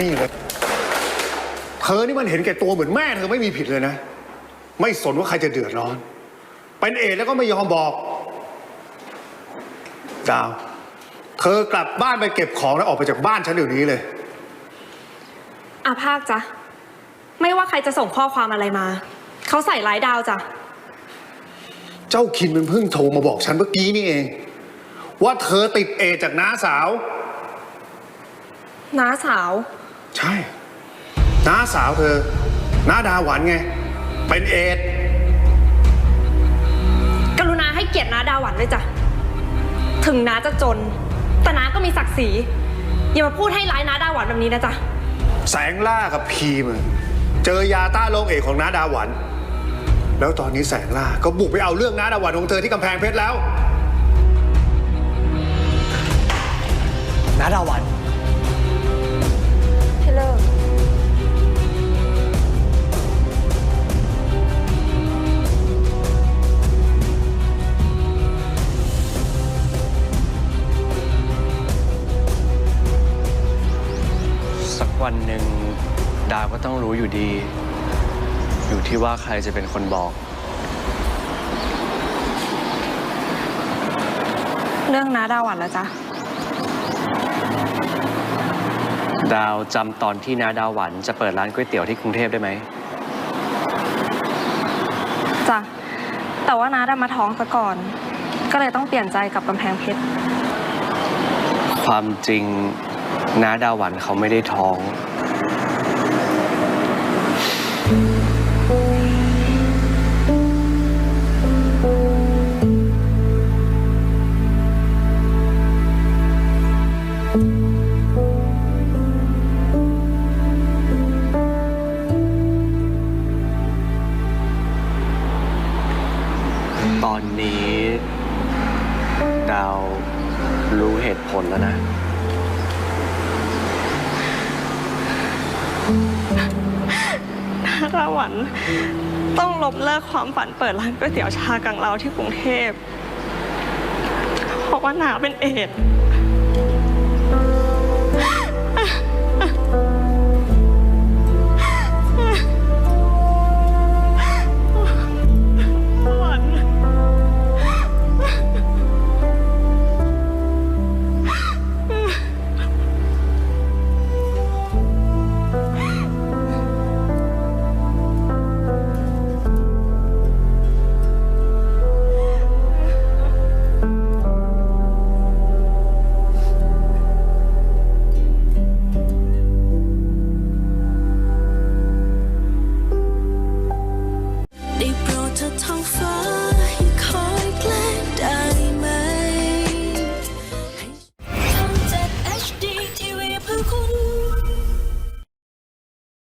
นี่เลย เธอนี่มันเห็นแก่ตัวเหมือนแม่เธอไม่มีผิดเลยนะ ไม่สนว่าใครจะเดือดร้อน เป็นเอดแล้วก็ไม่ยอมบอก ดาว เธอกลับบ้านไปเก็บของแล้วออกไปจากบ้านฉันเดี๋ยวนี้เลย อาภาคจ้ะ ไม่ว่าใครจะส่งข้อความอะไรมา เขาใส่ร้ายดาวจ้ะ เจ้าคินมันเพิ่งโทรมาบอกฉันเมื่อกี้นี่เอง ว่าเธอติดเอดจากน้าสาว น้าสาว ใช่ น้าสาวเธอ น้าดาหวันไง เป็นเอดกรุณาให้เกียรติน้าดาวหวันด้วยจ้ะ ถึงน้าจะจน แต่น้าก็มีศักดิ์ศรี อย่ามาพูดให้ร้ายน้าดาวหวันแบบนี้นะจ๊ะ แสงล่ากับพีมอะเจอยาต้านโรคเอดของน้าดาหวัน แล้วตอนนี้แสงล่าก็บุกไปเอาเรื่องน้าดาหวันของเธอที่กำแพงเพชรแล้ว น้าดาวัน วันหนึ่งดาวก็ต้องรู้อยู่ดี อยู่ที่ว่าใครจะเป็นคนบอก เรื่องน้าดาวหวันแล้วจ้ะดาวจำตอนที่นาดาวหวันจะเปิดร้านก๋วยเตี๋ยวที่กรุงเทพได้ไหม จ้ะ แต่ว่าน้าดามาท้องซะก่อน ก็เลยต้องเปลี่ยนใจกับกำแพงเพชร ความจริง น้าดาวหวันเขาไม่ได้ท้อง ตอนนี้ ดาวรู้เหตุผลแล้วนะ น้าดาวันต้องล้มเลิกความฝันเปิดร้านก๋วยเตี๋ยวชากังลาวที่กรุงเทพ เพราะว่าน้าเป็นเอด